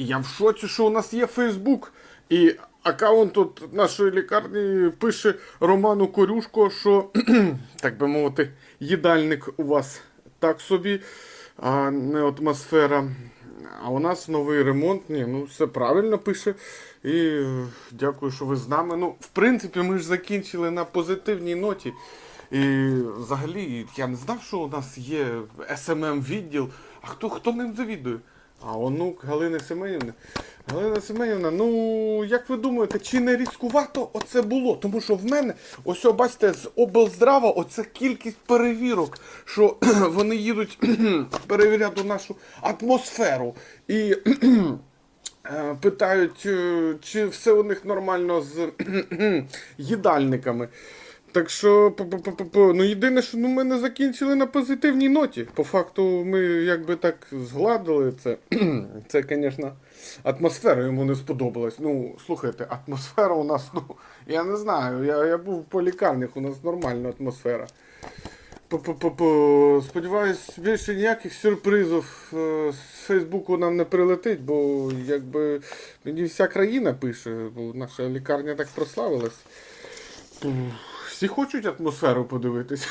І я в шоці, що у нас є Фейсбук. І аккаунт от нашої лікарні пише Роману Корюшко, що, так би мовити, їдальник у вас так собі, а не атмосфера. А у нас новий ремонт. Ні, ну все правильно пише. І дякую, що ви з нами. Ну, в принципі, ми ж закінчили на позитивній ноті. І взагалі, я не знав, що у нас є СММ відділ. А хто, хто ним завідує? А онук Галини Семенівни. Галина Семенівна, ну як ви думаєте, чи не різкувато оце було? Тому що в мене, ось бачите, з облздрава оце кількість перевірок, що вони їдуть перевіряти нашу атмосферу. І е, питають, е, чи все у них нормально з їдальниками. Так що, ну єдине, що ну, ми не закінчили на позитивній ноті. По факту, ми якби так згладили це. Це, звісно, атмосфера йому не сподобалась. Ну, слухайте, атмосфера у нас, ну, я не знаю. Я, я був по лікарнях, у нас нормальна атмосфера. По-по-по-по. Сподіваюсь, більше ніяких сюрпризів е, з Фейсбуку нам не прилетить, бо якби мені вся країна пише, бо наша лікарня так прославилась. Всі хочуть атмосферу подивитись.